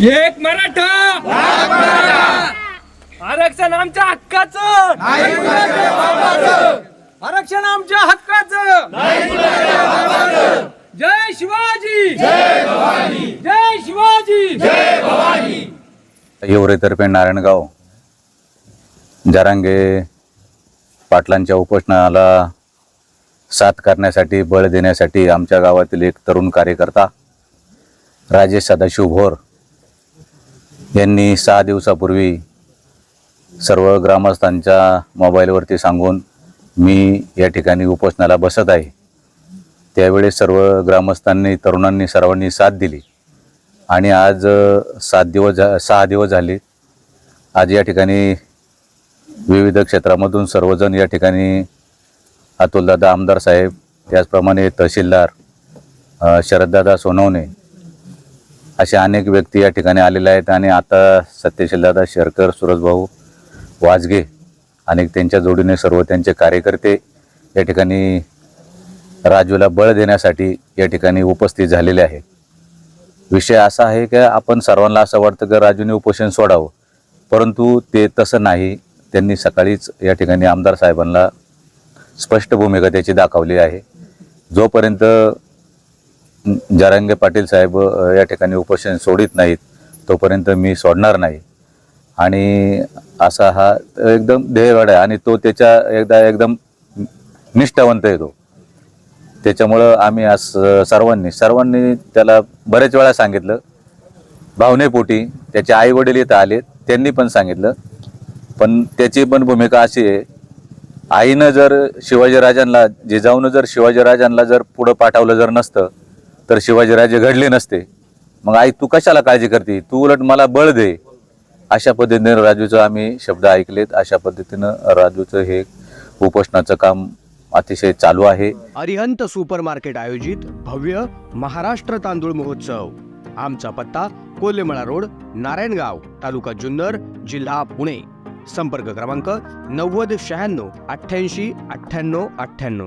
एक मराठा! आरक्षण आमच्या हक्काचं! आरक्षण आमच्या हक्काचं! जय शिवाजी! जय शिवाजी! हिवरेतर्फे नारायणगाव. जरांगे पाटलांच्या उपोषणाला साथ करण्यासाठी बळ देण्यासाठी आमच्या गावातील एक तरुण कार्यकर्ता राजेश सदाशिव भोर यांनी सहा दिवसापूर्वी सर्व ग्रामस्थांच्या मोबाईलवरती सांगून मी या ठिकाणी उपोषणाला बसत आहे. त्यावेळेस सर्व ग्रामस्थांनी तरुणांनी सर्वांनी साथ दिली. आणि आज सात दिवस झा सहा दिवस झाले. आज या ठिकाणी विविध क्षेत्रामधून सर्वजण या ठिकाणी अतुलदादा आमदार साहेब त्याचप्रमाणे तहसीलदार शरददादा सोनवणे असे अनेक व्यक्ती या ठिकाणी आलेले आहेत आणि आता सत्यशीलदादा शेरकर सुरजभाऊ वाजगे आणि त्यांच्या जोडीने सर्व त्यांचे कार्यकर्ते या ठिकाणी राजूला बळ देण्यासाठी या ठिकाणी उपस्थित झालेले आहेत. विषय असा आहे की आपण सर्वांना असं वाटतं की राजूने उपोषण सोडावं. परंतु ते तसं नाही. त्यांनी सकाळीच या ठिकाणी आमदार साहेबांना स्पष्ट भूमिका त्याची दाखवली आहे. जोपर्यंत जरांगे पाटील साहेब या ठिकाणी उपोषण सोडित नाहीत तोपर्यंत मी सोडणार नाही. आणि असा हा एकदम ध्येयवाड आहे आणि तो त्याच्या एकदा एकदम निष्ठावंत आहे तो. त्याच्यामुळं आम्ही आज सर्वांनी सर्वांनी त्याला बरेच वेळा सांगितलं. भावनेपोटी त्याचे आई वडील इथं आले त्यांनी पण सांगितलं. पण त्याची पण भूमिका अशी आहे आईनं जर शिवाजीराजांना जिजाऊनं जर शिवाजीराजांना जर पुढं पाठवलं जर नसतं तर शिवाजीराजे घडले नसते. मग आई तू कशाला काळजी करते? तू उलट मला बळ दे. अशा पद्धतीने राजूचं आम्ही शब्द ऐकलेत. अशा पद्धतीनं राजूचं हे उपोषणाचं काम अतिशय चालू आहे. अरिहंत सुपर मार्केट आयोजित भव्य महाराष्ट्र तांदूळ महोत्सव. आमचा पत्ता कोल्हेमळा रोड नारायणगाव तालुका जुन्नर जिल्हा पुणे. संपर्क क्रमांक नव्वद शहाण्णव अठ्ठ्याऐंशी अठ्ठ्याण्णव अठ्ठ्याण्णव.